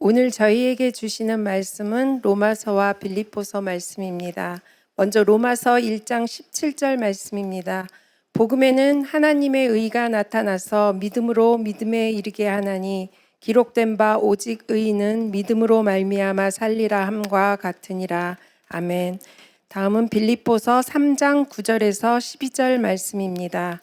오늘 저희에게 주시는 말씀은 로마서와 빌립보서 말씀입니다. 먼저 로마서 1장 17절 말씀입니다. 복음에는 하나님의 의가 나타나서 믿음으로 믿음에 이르게 하나니 기록된 바 오직 의인은 믿음으로 말미암아 살리라 함과 같으니라. 아멘. 다음은 빌립보서 3장 9절에서 12절 말씀입니다.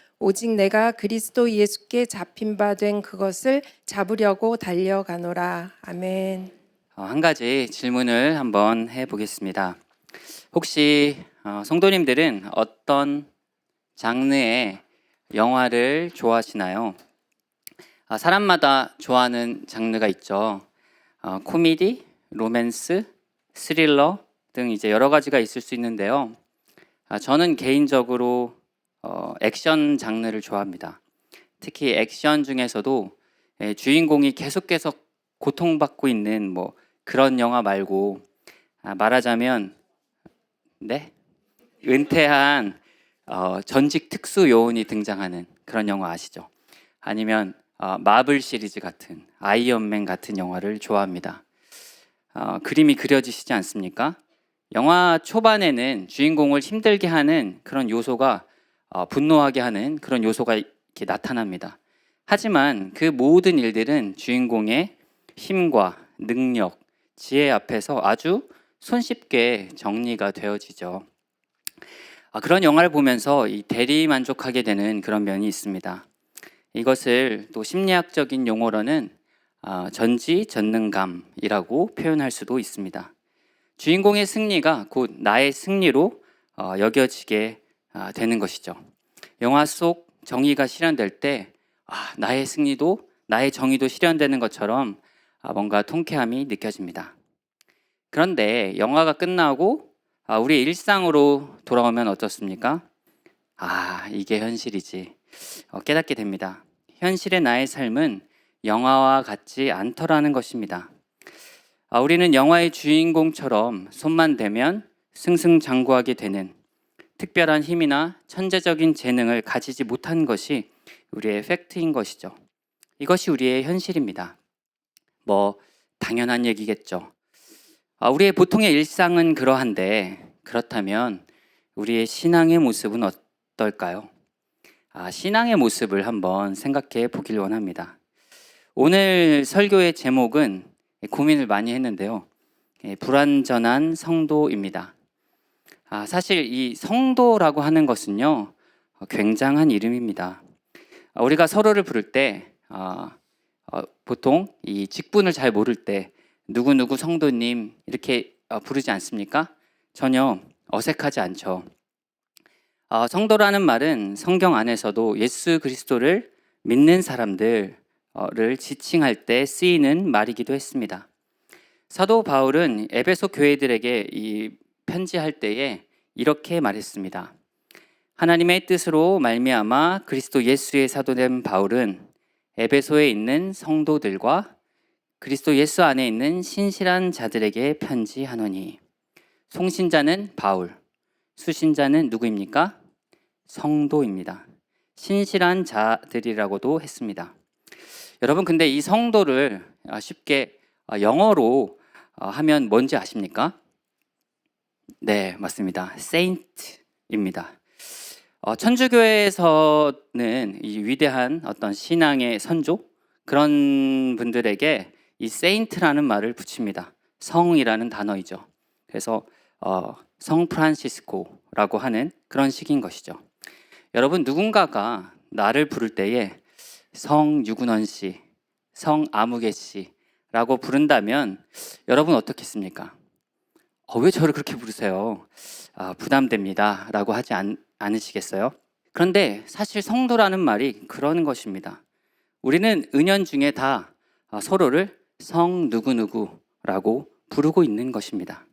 오직 내가 그리스도 예수께 잡힌 바 된 그것을 잡으려고 달려가노라. 아멘. 어, 한 가지 질문을 한번 해보겠습니다. 혹시 어, 성도님들은 어떤 장르의 영화를 좋아하시나요? 아, 사람마다 좋아하는 장르가 있죠. 어, 코미디, 로맨스, 스릴러 등 이제 여러 가지가 있을 수 있는데요. 아, 저는 개인적으로 어, 액션 장르를 좋아합니다. 특히 액션 중에서도 예, 주인공이 계속해서 고통받고 있는 뭐 그런 영화 말고 아, 말하자면 네 은퇴한 어, 전직 특수 요원이 등장하는 그런 영화 아시죠? 아니면 어, 마블 시리즈 같은 아이언맨 같은 영화를 좋아합니다. 어, 그림이 그려지시지 않습니까? 영화 초반에는 주인공을 힘들게 하는 그런 요소가 어, 분노하게 하는 그런 요소가 이렇게 나타납니다. 하지만 그 모든 일들은 주인공의 힘과 능력, 지혜 앞에서 아주 손쉽게 정리가 되어지죠. 아, 그런 영화를 보면서 이 대리 만족하게 되는 그런 면이 있습니다. 이것을 또 심리학적인 용어로는 아, 전지전능감이라고 표현할 수도 있습니다. 주인공의 승리가 곧 나의 승리로 어, 여겨지게 아, 되는 것이죠. 영화 속 정의가 실현될 때 아, 나의 승리도 나의 정의도 실현되는 것처럼 아, 뭔가 통쾌함이 느껴집니다. 그런데 영화가 끝나고 아, 우리의 일상으로 돌아오면 어떻습니까? 아, 이게 현실이지. 어, 깨닫게 됩니다. 현실의 나의 삶은 영화와 같지 않더라는 것입니다. 아, 우리는 영화의 주인공처럼 손만 대면 승승장구하게 되는 특별한 힘이나 천재적인 재능을 가지지 못한 것이 우리의 팩트인 것이죠. 이것이 우리의 현실입니다. 뭐 당연한 얘기겠죠. 아, 우리의 보통의 일상은 그러한데 그렇다면 우리의 신앙의 모습은 어떨까요? 아, 신앙의 모습을 한번 생각해 보길 원합니다. 오늘 설교의 제목은 고민을 많이 했는데요. 예, 불완전한 성도입니다. 아, 사실 이 성도라고 하는 것은요, 어, 굉장한 이름입니다. 아, 우리가 서로를 부를 때, 아, 어, 보통 이 직분을 잘 모를 때, 누구누구 성도님 이렇게 어, 부르지 않습니까? 전혀 어색하지 않죠. 어, 성도라는 말은 성경 안에서도 예수 그리스도를 믿는 사람들을 지칭할 때 쓰이는 말이기도 했습니다. 사도 바울은 에베소 교회들에게 이 편지할 때에 이렇게 말했습니다. 하나님의 뜻으로 말미암아 그리스도 예수의 사도된 바울은 에베소에 있는 성도들과 그리스도 예수 안에 있는 신실한 자들에게 편지하노니 송신자는 바울, 수신자는 누구입니까? 성도입니다. 신실한 자들이라고도 했습니다. 여러분 근데 이 성도를 쉽게 영어로 하면 뭔지 아십니까? 네, 맞습니다. saint입니다. 어, 천주교에서는 이 위대한 어떤 신앙의 선조 그런 분들에게 이 saint라는 말을 붙입니다. 성이라는 단어이죠. 그래서 어, 성 프란시스코라고 하는 그런 식인 것이죠. 여러분 누군가가 나를 부를 때에 성 유근원 씨, 성 아무개 씨라고 부른다면 여러분 어떻겠습니까? 어, 왜 저를 그렇게 부르세요? 아, 부담됩니다 라고 하지 않, 않으시겠어요? 그런데 사실 성도라는 말이 그런 것입니다. 우리는 은연 중에 다 아, 서로를 성 누구누구 성도라고 부르고 있는 것입니다.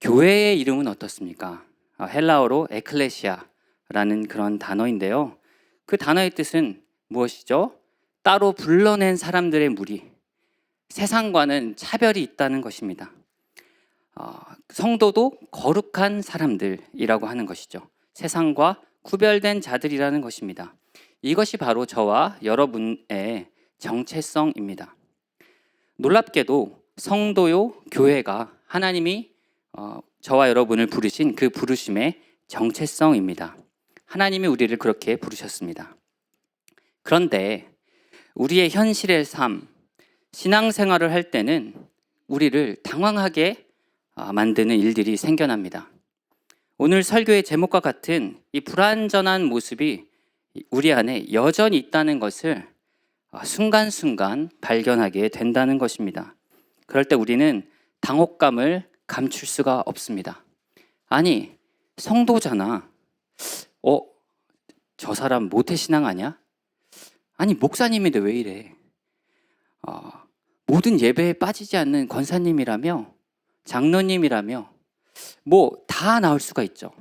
교회의 이름은 어떻습니까? 아, 헬라어로 에클레시아라는 그런 단어인데요. 그 단어의 뜻은 무엇이죠? 따로 불러낸 사람들의 무리, 세상과는 차별이 있다는 것입니다. 어, 성도도 거룩한 사람들이라고 하는 것이죠. 세상과 구별된 자들이라는 것입니다. 이것이 바로 저와 여러분의 정체성입니다. 놀랍게도 성도요 교회가 하나님이 어, 저와 여러분을 부르신 그 부르심의 정체성입니다. 하나님이 우리를 그렇게 부르셨습니다. 그런데 우리의 현실의 삶, 신앙생활을 할 때는 우리를 당황하게 아, 만드는 일들이 생겨납니다. 오늘 설교의 제목과 같은 이 불완전한 모습이 우리 안에 여전히 있다는 것을 아, 순간순간 발견하게 된다는 것입니다. 그럴 때 우리는 당혹감을 감출 수가 없습니다. 아니, 성도잖아. 어, 저 사람 모태신앙 아니야? 아니, 목사님인데 왜 이래? 어, 모든 예배에 빠지지 않는 권사님이라며, 장로님이라며, 뭐 다 나올 수가 있죠.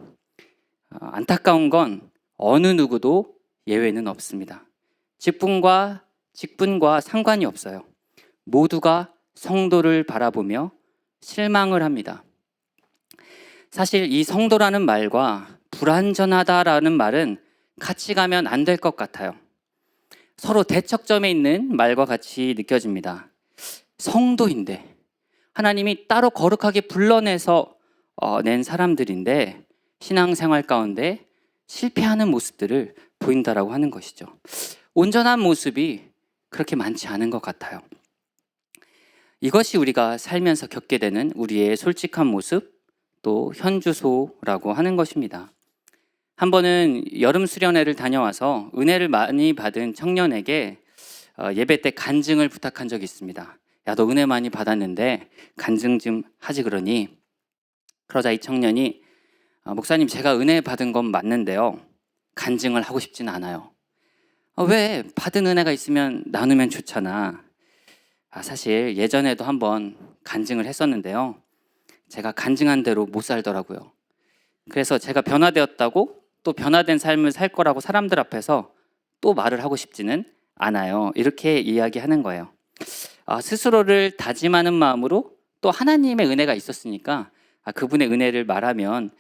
어, 안타까운 건 어느 누구도 예외는 없습니다. 직분과 직분과 상관이 없어요. 모두가 성도를 바라보며 실망을 합니다. 사실 이 성도라는 말과 불완전하다라는 말은 같이 가면 안 될 것 같아요. 서로 대척점에 있는 말과 같이 느껴집니다. 성도인데 하나님이 따로 거룩하게 불러내서 어, 낸 사람들인데 신앙생활 가운데 실패하는 모습들을 보인다라고 하는 것이죠. 온전한 모습이 그렇게 많지 않은 것 같아요. 이것이 우리가 살면서 겪게 되는 우리의 솔직한 모습 또 현주소라고 하는 것입니다. 한 번은 여름 수련회를 다녀와서 은혜를 많이 받은 청년에게 어, 예배 때 간증을 부탁한 적이 있습니다. 야, 너 은혜 많이 받았는데 간증 좀 하지 그러니 그러자 이 청년이 어, 목사님 제가 은혜 받은 건 맞는데요. 간증을 하고 싶진 않아요. 어, 왜 받은 은혜가 있으면 나누면 좋잖아. 아, 사실 예전에도 한번 간증을 했었는데요. 제가 간증한 대로 못 살더라고요. 그래서 제가 변화되었다고 또 변화된 삶을 살 거라고 사람들 앞에서 또 말을 하고 싶지는 않아요. 이렇게 이야기하는 거예요. 아, 스스로를 다짐하는 마음으로 또 하나님의 은혜가 있었으니까 아, 그분의 은혜를 말하면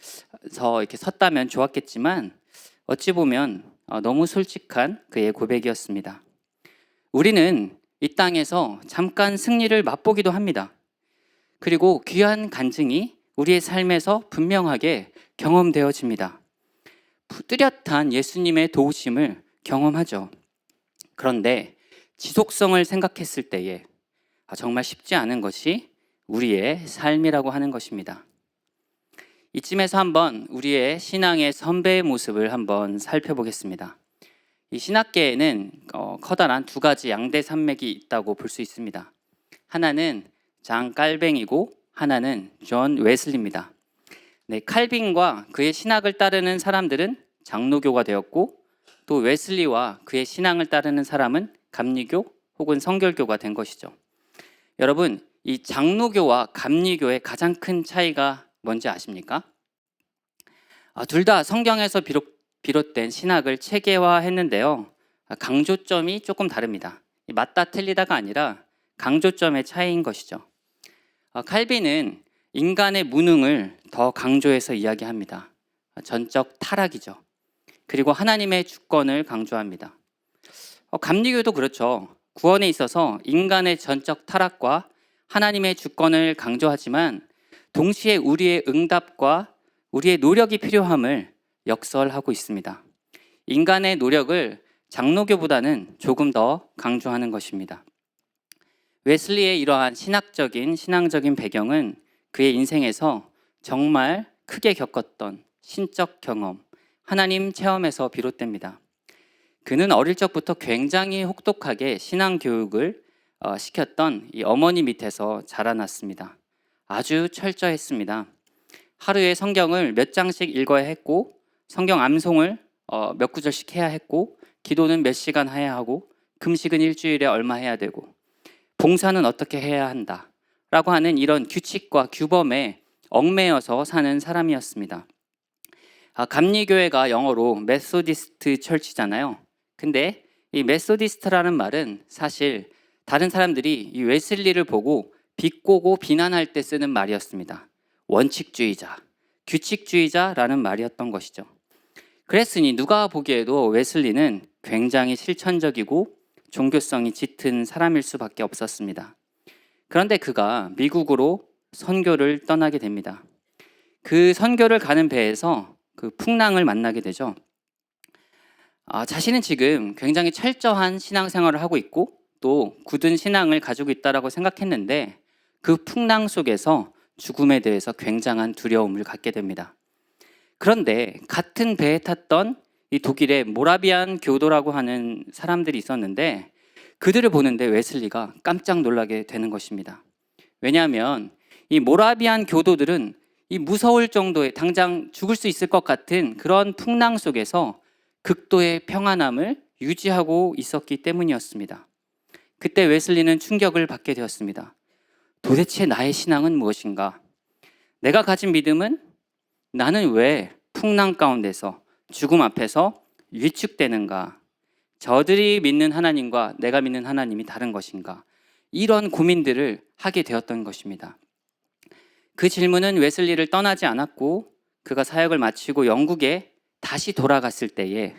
서 이렇게 섰다면 좋았겠지만 어찌 보면 어, 너무 솔직한 그의 고백이었습니다. 우리는 이 땅에서 잠깐 승리를 맛보기도 합니다. 그리고 귀한 간증이 우리의 삶에서 분명하게 경험되어집니다. 뚜렷한 예수님의 도우심을 경험하죠. 그런데 지속성을 생각했을 때에 아, 정말 쉽지 않은 것이 우리의 삶이라고 하는 것입니다. 이쯤에서 한번 우리의 신앙의 선배의 모습을 한번 살펴보겠습니다. 이 신학계에는 어, 커다란 두 가지 양대 산맥이 있다고 볼 수 있습니다. 하나는 장 깔뱅이고 하나는 존 웨슬리입니다. 네, 칼빈과 그의 신학을 따르는 사람들은 장로교가 되었고 또 웨슬리와 그의 신앙을 따르는 사람은 감리교 혹은 성결교가 된 것이죠. 여러분, 이 장로교와 감리교의 가장 큰 차이가 뭔지 아십니까? 아, 둘 다 성경에서 비록, 비롯된 신학을 체계화했는데요. 아, 강조점이 조금 다릅니다. 맞다 틀리다가 아니라 강조점의 차이인 것이죠. 아, 칼빈은 인간의 무능을 더 강조해서 이야기합니다. 아, 전적 타락이죠. 그리고 하나님의 주권을 강조합니다. 어, 감리교도 그렇죠. 구원에 있어서 인간의 전적 타락과 하나님의 주권을 강조하지만 동시에 우리의 응답과 우리의 노력이 필요함을 역설하고 있습니다. 인간의 노력을 장로교보다는 조금 더 강조하는 것입니다. 웨슬리의 이러한 신학적인 신앙적인 배경은 그의 인생에서 정말 크게 겪었던 신적 경험, 하나님 체험에서 비롯됩니다. 그는 어릴 적부터 굉장히 혹독하게 신앙 교육을 어, 시켰던 이 어머니 밑에서 자라났습니다. 아주 철저했습니다. 하루에 성경을 몇 장씩 읽어야 했고 성경 암송을 어, 몇 구절씩 해야 했고 기도는 몇 시간 해야 하고 금식은 일주일에 얼마 해야 되고 봉사는 어떻게 해야 한다. 라고 하는 이런 규칙과 규범에 얽매여서 사는 사람이었습니다. 아, 감리교회가 영어로 메소디스트 철치잖아요. 근데 이 메소디스트라는 말은 사실 다른 사람들이 이 웨슬리를 보고 비꼬고 비난할 때 쓰는 말이었습니다. 원칙주의자, 규칙주의자라는 말이었던 것이죠. 그랬으니 누가 보기에도 웨슬리는 굉장히 실천적이고 종교성이 짙은 사람일 수밖에 없었습니다. 그런데 그가 미국으로 선교를 떠나게 됩니다. 그 선교를 가는 배에서 그 풍랑을 만나게 되죠. 아, 자신은 지금 굉장히 철저한 신앙생활을 하고 있고 또 굳은 신앙을 가지고 있다라고 생각했는데 그 풍랑 속에서 죽음에 대해서 굉장한 두려움을 갖게 됩니다. 그런데 같은 배에 탔던 이 독일의 모라비안 교도라고 하는 사람들이 있었는데 그들을 보는데 웨슬리가 깜짝 놀라게 되는 것입니다. 왜냐하면 이 모라비안 교도들은 이 무서울 정도의 당장 죽을 수 있을 것 같은 그런 풍랑 속에서 극도의 평안함을 유지하고 있었기 때문이었습니다. 그때 웨슬리는 충격을 받게 되었습니다. 도대체 나의 신앙은 무엇인가? 내가 가진 믿음은 나는 왜 풍랑 가운데서 죽음 앞에서 위축되는가? 저들이 믿는 하나님과 내가 믿는 하나님이 다른 것인가? 이런 고민들을 하게 되었던 것입니다. 그 질문은 웨슬리를 떠나지 않았고 그가 사역을 마치고 영국에 다시 돌아갔을 때에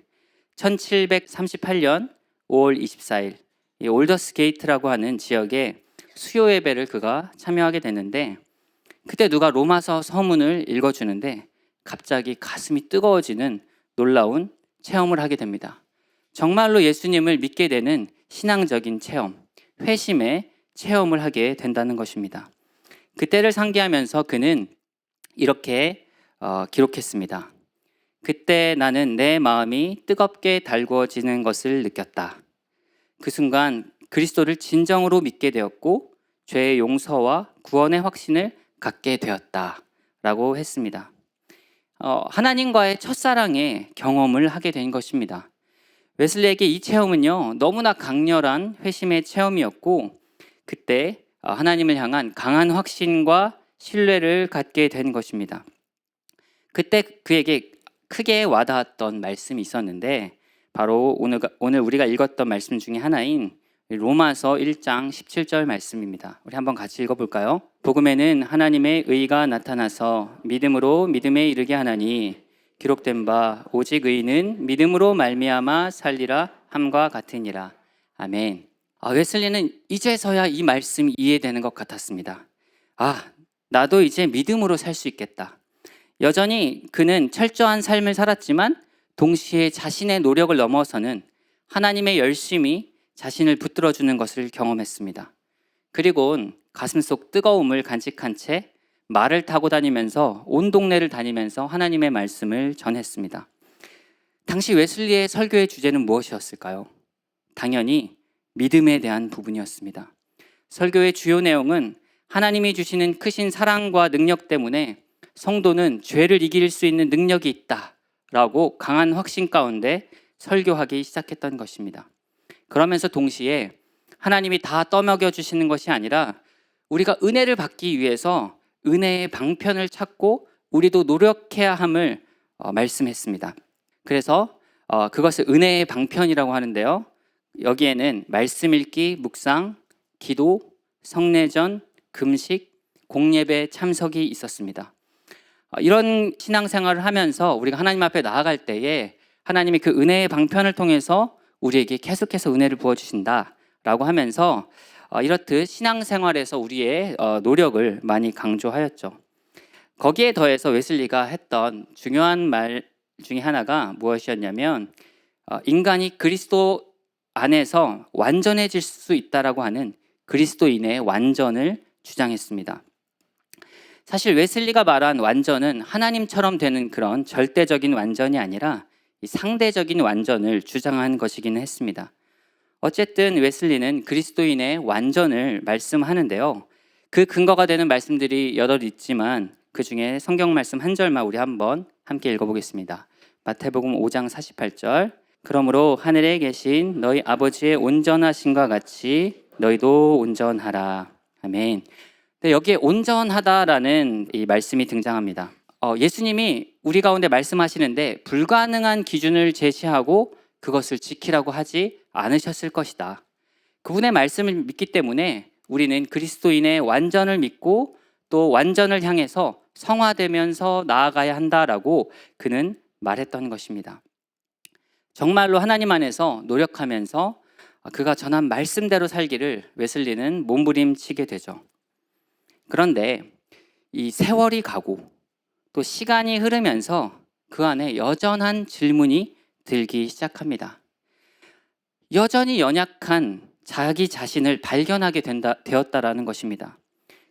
1738년 5월 24일 이 올더스 게이트라고 하는 지역에 수요 예배를 그가 참여하게 되는데 그때 누가 로마서 서문을 읽어주는데 갑자기 가슴이 뜨거워지는 놀라운 체험을 하게 됩니다. 정말로 예수님을 믿게 되는 신앙적인 체험, 회심의 체험을 하게 된다는 것입니다. 그때를 상기하면서 그는 이렇게 어, 기록했습니다. 그때 나는 내 마음이 뜨겁게 달구어지는 것을 느꼈다. 그 순간 그리스도를 진정으로 믿게 되었고 죄의 용서와 구원의 확신을 갖게 되었다. 라고 했습니다. 어, 하나님과의 첫사랑의 경험을 하게 된 것입니다. 웨슬리에게 이 체험은요, 너무나 강렬한 회심의 체험이었고, 그때 어, 하나님을 향한 강한 확신과 신뢰를 갖게 된 것입니다. 그때 그에게 크게 와닿았던 말씀이 있었는데, 바로 오늘, 오늘 우리가 읽었던 말씀 중에 하나인 로마서 1장 17절 말씀입니다. 우리 한번 같이 읽어볼까요? 복음에는 하나님의 의가 나타나서 믿음으로 믿음에 이르게 하나니 기록된 바 오직 의는 믿음으로 말미암아 살리라 함과 같으니라. 아멘. 아, 웨슬리는 이제서야 이 말씀이 이해되는 것 같았습니다. 아, 나도 이제 믿음으로 살 수 있겠다. 여전히 그는 철저한 삶을 살았지만 동시에 자신의 노력을 넘어서는 하나님의 열심이 자신을 붙들어 주는 것을 경험했습니다. 그리고 가슴속 뜨거움을 간직한 채 말을 타고 다니면서 온 동네를 다니면서 하나님의 말씀을 전했습니다. 당시 웨슬리의 설교의 주제는 무엇이었을까요? 당연히 믿음에 대한 부분이었습니다. 설교의 주요 내용은 하나님이 주시는 크신 사랑과 능력 때문에 성도는 죄를 이길 수 있는 능력이 있다라고 강한 확신 가운데 설교하기 시작했던 것입니다. 그러면서 동시에 하나님이 다 떠먹여 주시는 것이 아니라 우리가 은혜를 받기 위해서 은혜의 방편을 찾고 우리도 노력해야 함을 어, 말씀했습니다. 그래서 어, 그것을 은혜의 방편이라고 하는데요. 여기에는 말씀 읽기, 묵상, 기도, 성례전, 금식, 공예배 참석이 있었습니다. 어, 이런 신앙생활을 하면서 우리가 하나님 앞에 나아갈 때에 하나님이 그 은혜의 방편을 통해서 우리에게 계속해서 은혜를 부어 주신다라고 하면서 어, 이렇듯 신앙생활에서 우리의 어, 노력을 많이 강조하였죠. 거기에 더해서 웨슬리가 했던 중요한 말 중에 하나가 무엇이었냐면 어, 인간이 그리스도 안에서 완전해질 수 있다라고 하는 그리스도인의 완전을 주장했습니다. 사실 웨슬리가 말한 완전은 하나님처럼 되는 그런 절대적인 완전이 아니라 상대적인 완전을 주장한 것이기는 했습니다. 어쨌든 웨슬리는 그리스도인의 완전을 말씀하는데요. 그 근거가 되는 말씀들이 여러 있지만 그 중에 성경 말씀 한 절만 우리 한번 함께 읽어보겠습니다. 마태복음 5장 48절. 그러므로 하늘에 계신 너희 아버지의 온전하신과 같이 너희도 온전하라. 아멘. 네, 여기에 온전하다라는 이 말씀이 등장합니다. 어, 예수님이 우리 가운데 말씀하시는데 불가능한 기준을 제시하고 그것을 지키라고 하지 않으셨을 것이다. 그분의 말씀을 믿기 때문에 우리는 그리스도인의 완전을 믿고 또 완전을 향해서 성화되면서 나아가야 한다라고 그는 말했던 것입니다. 정말로 하나님 안에서 노력하면서 그가 전한 말씀대로 살기를 웨슬리는 몸부림치게 되죠. 그런데 이 세월이 가고 또 시간이 흐르면서 그 안에 여전한 질문이 들기 시작합니다. 여전히 연약한 자기 자신을 발견하게 된다, 되었다라는 것입니다.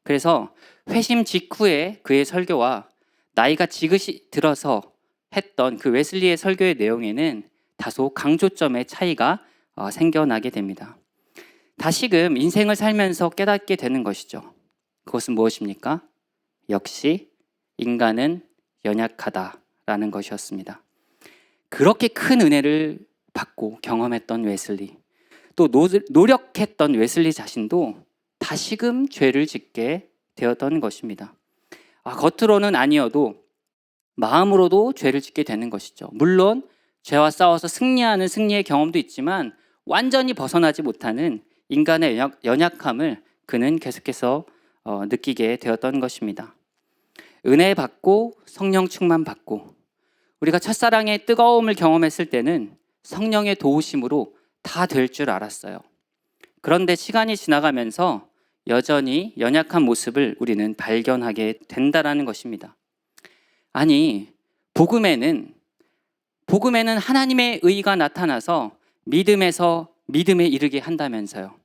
그래서 회심 직후에 그의 설교와 나이가 지긋이 들어서 했던 그 웨슬리의 설교의 내용에는 다소 강조점의 차이가 어, 생겨나게 됩니다. 다시금 인생을 살면서 깨닫게 되는 것이죠. 그것은 무엇입니까? 역시 인간은 연약하다라는 것이었습니다. 그렇게 큰 은혜를 받고 경험했던 웨슬리, 또 노, 노력했던 웨슬리 자신도 다시금 죄를 짓게 되었던 것입니다. 아, 겉으로는 아니어도 마음으로도 죄를 짓게 되는 것이죠. 물론 죄와 싸워서 승리하는 승리의 경험도 있지만 완전히 벗어나지 못하는 인간의 연약, 연약함을 그는 계속해서 어, 느끼게 되었던 것입니다. 은혜 받고 성령 충만 받고 우리가 첫사랑의 뜨거움을 경험했을 때는 성령의 도우심으로 다 될 줄 알았어요. 그런데 시간이 지나가면서 여전히 연약한 모습을 우리는 발견하게 된다라는 것입니다. 아니, 복음에는 복음에는 하나님의 의가 나타나서 믿음에서 믿음에 이르게 한다면서요.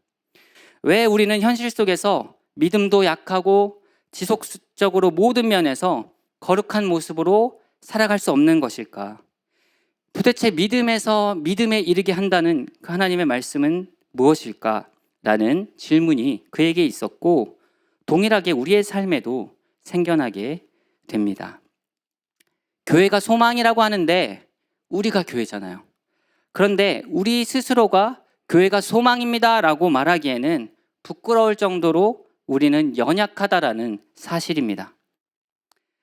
왜 우리는 현실 속에서 믿음도 약하고 지속적으로 모든 면에서 거룩한 모습으로 살아갈 수 없는 것일까? 도대체 믿음에서 믿음에 이르게 한다는 그 하나님의 말씀은 무엇일까? 라는 질문이 그에게 있었고 동일하게 우리의 삶에도 생겨나게 됩니다. 교회가 소망이라고 하는데 우리가 교회잖아요. 그런데 우리 스스로가 교회가 소망입니다 라고 말하기에는 부끄러울 정도로 우리는 연약하다라는 사실입니다.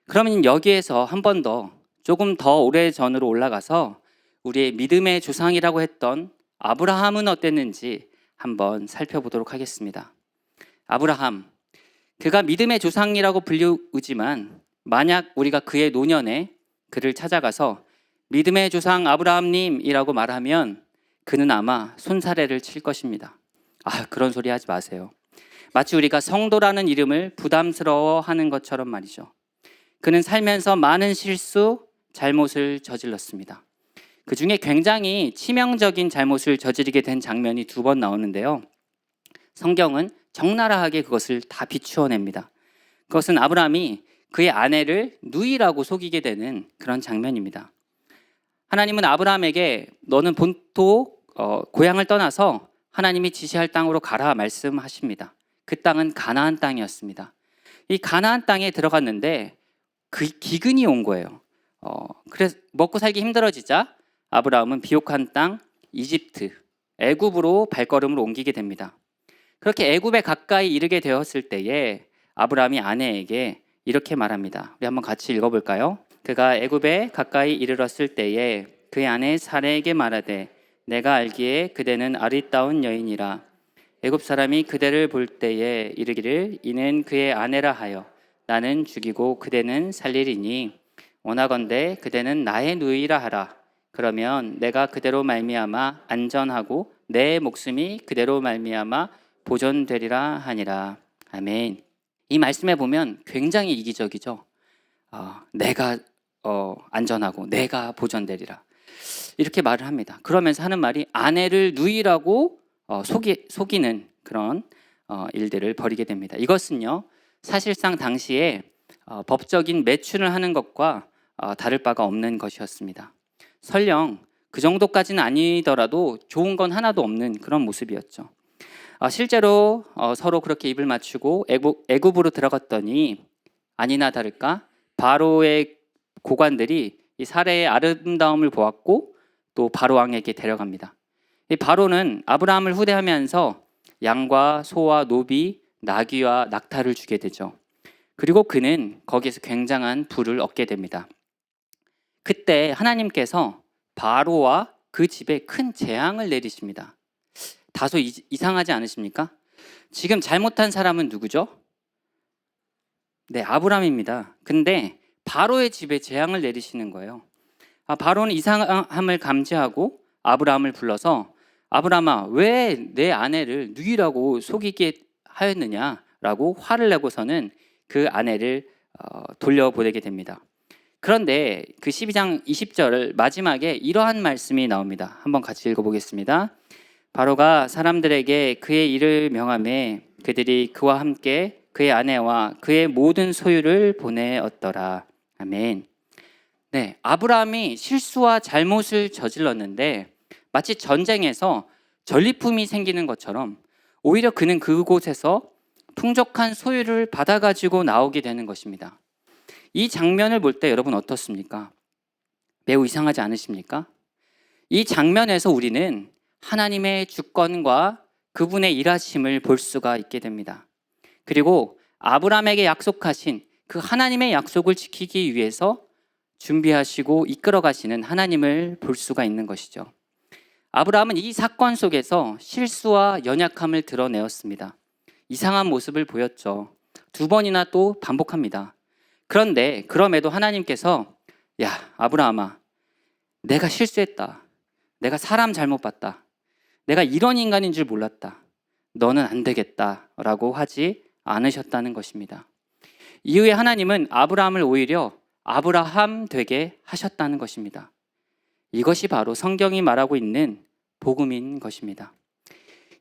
그러면 여기에서 한 번 더 조금 더 오래 전으로 올라가서 우리의 믿음의 조상이라고 했던 아브라함은 어땠는지 한번 살펴보도록 하겠습니다. 아브라함, 그가 믿음의 조상이라고 불리우지만 만약 우리가 그의 노년에 그를 찾아가서 믿음의 조상 아브라함님이라고 말하면 그는 아마 손사래를 칠 것입니다. 아, 그런 소리 하지 마세요. 마치 우리가 성도라는 이름을 부담스러워 하는 것처럼 말이죠. 그는 살면서 많은 실수, 잘못을 저질렀습니다. 그 중에 굉장히 치명적인 잘못을 저지르게 된 장면이 두 번 나오는데요. 성경은 적나라하게 그것을 다 비추어냅니다. 그것은 아브라함이 그의 아내를 누이라고 속이게 되는 그런 장면입니다. 하나님은 아브라함에게 너는 본토 어, 고향을 떠나서 하나님이 지시할 땅으로 가라 말씀하십니다. 그 땅은 가나안 땅이었습니다. 이 가나안 땅에 들어갔는데 그 기근이 온 거예요. 어, 그래서 먹고 살기 힘들어지자 아브라함은 비옥한 땅 이집트 애굽으로 발걸음을 옮기게 됩니다. 그렇게 애굽에 가까이 이르게 되었을 때에 아브라함이 아내에게 이렇게 말합니다. 우리 한번 같이 읽어볼까요? 그가 애굽에 가까이 이르렀을 때에 그의 아내 사레에게 말하되 내가 알기에 그대는 아리따운 여인이라 애굽 사람이 그대를 볼 때에 이르기를 이는 그의 아내라 하여 나는 죽이고 그대는 살리리니 원하건대 그대는 나의 누이라 하라 그러면 내가 그대로 말미암아 안전하고 내 목숨이 그대로 말미암아 보존되리라 하니라 아멘. 이 말씀에 보면 굉장히 이기적이죠. 어, 내가 어, 안전하고 내가 보존되리라 이렇게 말을 합니다. 그러면서 하는 말이 아내를 누이라고 어, 속이, 속이는 그런 어, 일들을 벌이게 됩니다. 이것은요 사실상 당시에 어, 법적인 매춘을 하는 것과 어, 다를 바가 없는 것이었습니다. 설령 그 정도까지는 아니더라도 좋은 건 하나도 없는 그런 모습이었죠. 어, 실제로 어, 서로 그렇게 입을 맞추고 애굽, 애굽으로 들어갔더니 아니나 다를까 바로의 고관들이 이 사례의 아름다움을 보았고 또 바로 왕에게 데려갑니다. 이 바로는 아브라함을 후대하면서 양과 소와 노비, 나귀와 낙타를 주게 되죠. 그리고 그는 거기에서 굉장한 부를 얻게 됩니다. 그때 하나님께서 바로와 그 집에 큰 재앙을 내리십니다. 다소 이- 이상하지 않으십니까? 지금 잘못한 사람은 누구죠? 네, 아브람입니다. 근데 바로의 집에 재앙을 내리시는 거예요. 아, 바로는 이상함을 감지하고 아브라함을 불러서 아브라함아 왜 내 아내를 누이라고 속이게 하였느냐라고 화를 내고서는 그 아내를 어, 돌려보내게 됩니다. 그런데 그 12장 20절 마지막에 이러한 말씀이 나옵니다. 한번 같이 읽어보겠습니다. 바로가 사람들에게 그의 일을 명함에 그들이 그와 함께 그의 아내와 그의 모든 소유를 보내었더라. 아멘. 네, 아브라함이 실수와 잘못을 저질렀는데 마치 전쟁에서 전리품이 생기는 것처럼 오히려 그는 그곳에서 풍족한 소유를 받아가지고 나오게 되는 것입니다. 이 장면을 볼 때 여러분 어떻습니까? 매우 이상하지 않으십니까? 이 장면에서 우리는 하나님의 주권과 그분의 일하심을 볼 수가 있게 됩니다. 그리고 아브라함에게 약속하신 그 하나님의 약속을 지키기 위해서 준비하시고 이끌어 가시는 하나님을 볼 수가 있는 것이죠. 아브라함은 이 사건 속에서 실수와 연약함을 드러내었습니다. 이상한 모습을 보였죠. 두 번이나 또 반복합니다. 그런데 그럼에도 하나님께서 야, 아브라함아. 내가 실수했다. 내가 사람 잘못 봤다. 내가 이런 인간인 줄 몰랐다. 너는 안 되겠다 라고 하지 않으셨다는 것입니다. 이후에 하나님은 아브라함을 오히려 아브라함 되게 하셨다는 것입니다. 이것이 바로 성경이 말하고 있는 복음인 것입니다.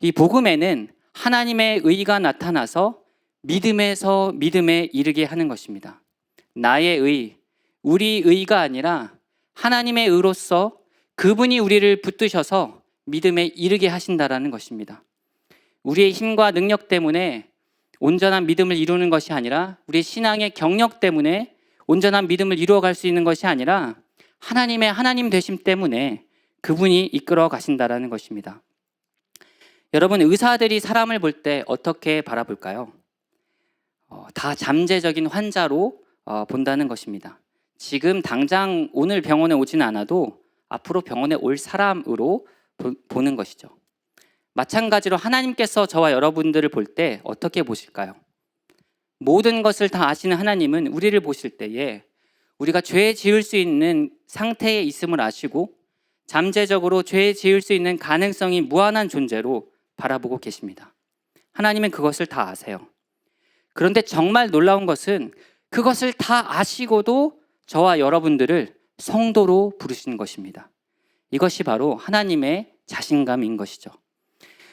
이 복음에는 하나님의 의가 나타나서 믿음에서 믿음에 이르게 하는 것입니다. 나의 의, 우리 의가 아니라 하나님의 의로서 그분이 우리를 붙드셔서 믿음에 이르게 하신다라는 것입니다. 우리의 힘과 능력 때문에 온전한 믿음을 이루는 것이 아니라 우리의 신앙의 경력 때문에 온전한 믿음을 이루어갈 수 있는 것이 아니라 하나님의 하나님 되심 때문에 그분이 이끌어 가신다라는 것입니다. 여러분 의사들이 사람을 볼 때 어떻게 바라볼까요? 어, 다 잠재적인 환자로 어, 본다는 것입니다. 지금 당장 오늘 병원에 오지는 않아도 앞으로 병원에 올 사람으로 보, 보는 것이죠. 마찬가지로 하나님께서 저와 여러분들을 볼 때 어떻게 보실까요? 모든 것을 다 아시는 하나님은 우리를 보실 때에 우리가 죄 지을 수 있는 상태에 있음을 아시고 잠재적으로 죄 지을 수 있는 가능성이 무한한 존재로 바라보고 계십니다. 하나님은 그것을 다 아세요. 그런데 정말 놀라운 것은 그것을 다 아시고도 저와 여러분들을 성도로 부르시는 것입니다. 이것이 바로 하나님의 자신감인 것이죠.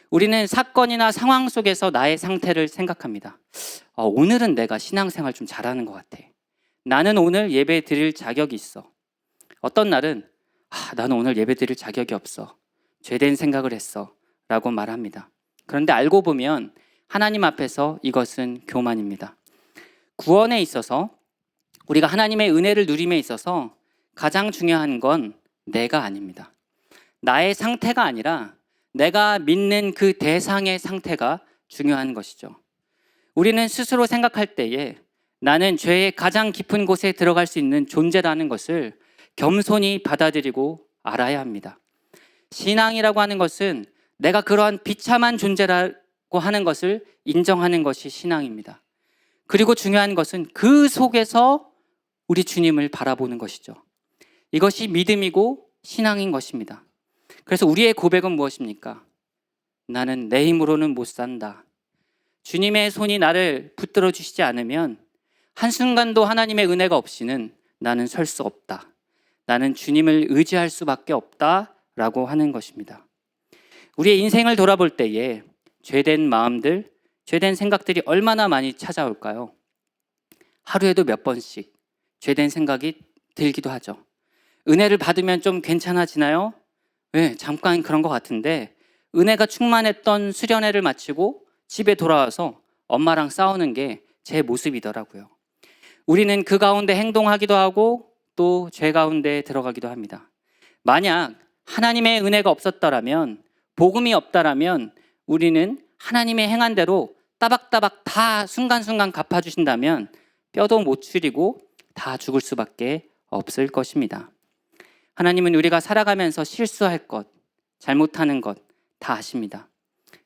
우리는 사건이나 상황 속에서 나의 상태를 생각합니다. 어, 오늘은 내가 신앙생활 좀 잘하는 것 같아. 나는 오늘 예배 드릴 자격이 있어. 어떤 날은 아, 나는 오늘 예배 드릴 자격이 없어. 죄된 생각을 했어. 라고 말합니다. 그런데 알고 보면 하나님 앞에서 이것은 교만입니다. 구원에 있어서 우리가 하나님의 은혜를 누림에 있어서 가장 중요한 건 내가 아닙니다. 나의 상태가 아니라 내가 믿는 그 대상의 상태가 중요한 것이죠. 우리는 스스로 생각할 때에 나는 죄의 가장 깊은 곳에 들어갈 수 있는 존재라는 것을 겸손히 받아들이고 알아야 합니다. 신앙이라고 하는 것은 내가 그러한 비참한 존재라고 하는 것을 인정하는 것이 신앙입니다. 그리고 중요한 것은 그 속에서 우리 주님을 바라보는 것이죠. 이것이 믿음이고 신앙인 것입니다. 그래서 우리의 고백은 무엇입니까? 나는 내 힘으로는 못 산다. 주님의 손이 나를 붙들어 주시지 않으면 한순간도 하나님의 은혜가 없이는 나는 설 수 없다. 나는 주님을 의지할 수밖에 없다 라고 하는 것입니다. 우리의 인생을 돌아볼 때에 죄된 마음들, 죄된 생각들이 얼마나 많이 찾아올까요? 하루에도 몇 번씩 죄된 생각이 들기도 하죠. 은혜를 받으면 좀 괜찮아지나요? 네, 잠깐 그런 것 같은데 은혜가 충만했던 수련회를 마치고 집에 돌아와서 엄마랑 싸우는 게 제 모습이더라고요. 우리는 그 가운데 행동하기도 하고 또 죄 가운데 들어가기도 합니다. 만약 하나님의 은혜가 없었더라면 복음이 없다라면 우리는 하나님의 행한 대로 따박따박 다 순간순간 갚아주신다면 뼈도 못 추리고 다 죽을 수밖에 없을 것입니다. 하나님은 우리가 살아가면서 실수할 것, 잘못하는 것 다 아십니다.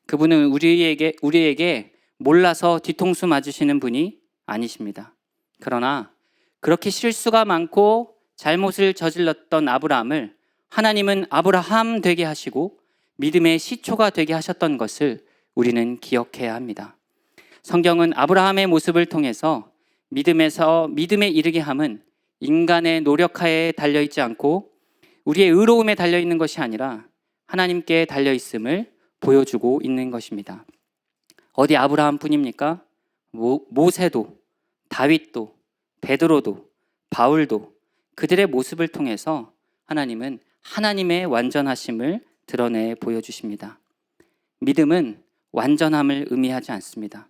그분은 우리에게 우리에게 몰라서 뒤통수 맞으시는 분이 아니십니다. 그러나 그렇게 실수가 많고 잘못을 저질렀던 아브라함을 하나님은 아브라함 되게 하시고 믿음의 시초가 되게 하셨던 것을 우리는 기억해야 합니다. 성경은 아브라함의 모습을 통해서 믿음에서 믿음에 이르게 함은 인간의 노력하에 달려 있지 않고 우리의 의로움에 달려 있는 것이 아니라 하나님께 달려 있음을 보여주고 있는 것입니다. 어디 아브라함뿐입니까? 모, 모세도 다윗도 베드로도 바울도 그들의 모습을 통해서 하나님은 하나님의 완전하심을 드러내 보여주십니다. 믿음은 완전함을 의미하지 않습니다.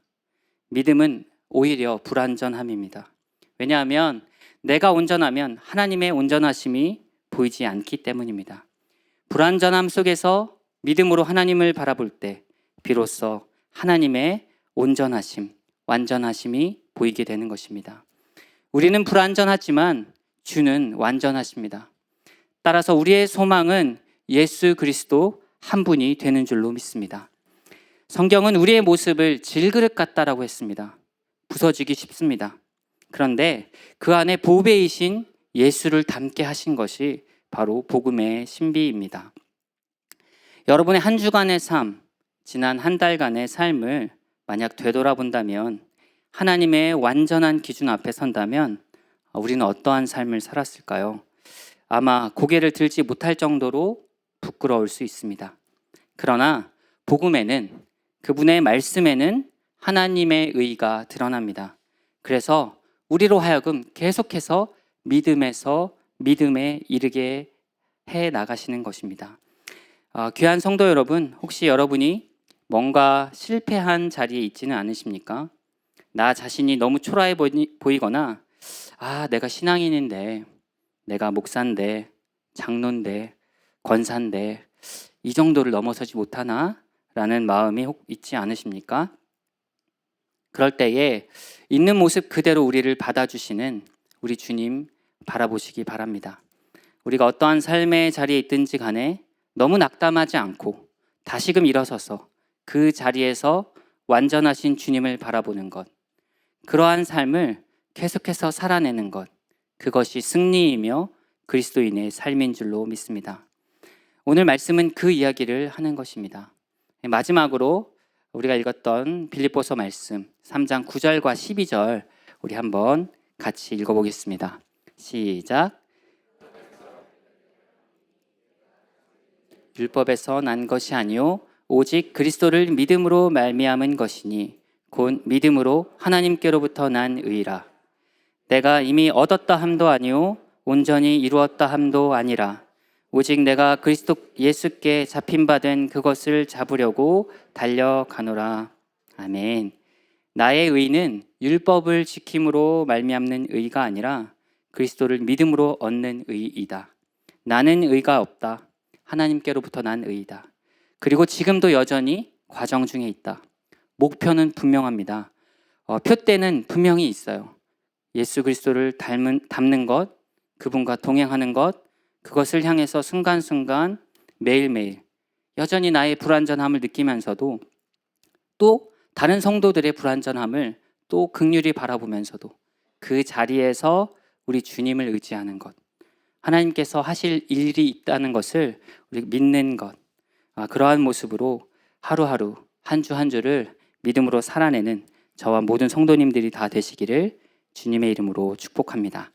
믿음은 오히려 불완전함입니다. 왜냐하면 내가 온전하면 하나님의 온전하심이 보이지 않기 때문입니다. 불완전함 속에서 믿음으로 하나님을 바라볼 때 비로소 하나님의 온전하심, 완전하심이 보이게 되는 것입니다. 우리는 불완전하지만 주는 완전하십니다. 따라서 우리의 소망은 예수 그리스도 한 분이 되는 줄로 믿습니다. 성경은 우리의 모습을 질그릇 같다라고 했습니다. 부서지기 쉽습니다. 그런데 그 안에 보배이신 예수를 담게 하신 것이 바로 복음의 신비입니다. 여러분의 한 주간의 삶, 지난 한 달간의 삶을 만약 되돌아본다면 하나님의 완전한 기준 앞에 선다면 우리는 어떠한 삶을 살았을까요? 아마 고개를 들지 못할 정도로 부끄러울 수 있습니다. 그러나 복음에는 그분의 말씀에는 하나님의 의가 드러납니다. 그래서 우리로 하여금 계속해서 믿음에서 믿음에 이르게 해 나가시는 것입니다. 어, 귀한 성도 여러분, 혹시 여러분이 뭔가 실패한 자리에 있지는 않으십니까? 나 자신이 너무 초라해 보이- 보이거나, 아, 내가 신앙인인데, 내가 목사인데, 장로인데, 권사인데, 이 정도를 넘어서지 못하나? 라는 마음이 혹 있지 않으십니까? 그럴 때에 있는 모습 그대로 우리를 받아주시는 우리 주님 바라보시기 바랍니다. 우리가 어떠한 삶의 자리에 있든지 간에 너무 낙담하지 않고 다시금 일어서서 그 자리에서 완전하신 주님을 바라보는 것. 그러한 삶을 계속해서 살아내는 것. 그것이 승리이며 그리스도인의 삶인 줄로 믿습니다. 오늘 말씀은 그 이야기를 하는 것입니다. 마지막으로 우리가 읽었던 빌립보서 말씀 3장 9절과 12절 우리 한번 같이 읽어보겠습니다. 시작. 율법에서 난 것이 아니요 오직 그리스도를 믿음으로 말미암은 것이니 곧 믿음으로 하나님께로부터 난 의라. 내가 이미 얻었다 함도 아니요 온전히 이루었다 함도 아니라 오직 내가 그리스도 예수께 잡힌 바 된 그것을 잡으려고 달려가노라. 아멘. 나의 의는 율법을 지킴으로 말미암는 의가 아니라 그리스도를 믿음으로 얻는 의이다. 나는 의가 없다. 하나님께로부터 난 의이다. 그리고 지금도 여전히 과정 중에 있다. 목표는 분명합니다. 어, 표대는 분명히 있어요. 예수 그리스도를 닮은, 닮는 것, 그분과 동행하는 것, 그것을 향해서 순간순간 매일매일 여전히 나의 불완전함을 느끼면서도 또 다른 성도들의 불완전함을 또 극률이 바라보면서도 그 자리에서 우리 주님을 의지하는 것. 하나님께서 하실 일이 있다는 것을 우리 믿는 것. 아, 그러한 모습으로 하루하루 한주한 주를 믿음으로 살아내는 저와 모든 성도님들이 다 되시기를 주님의 이름으로 축복합니다.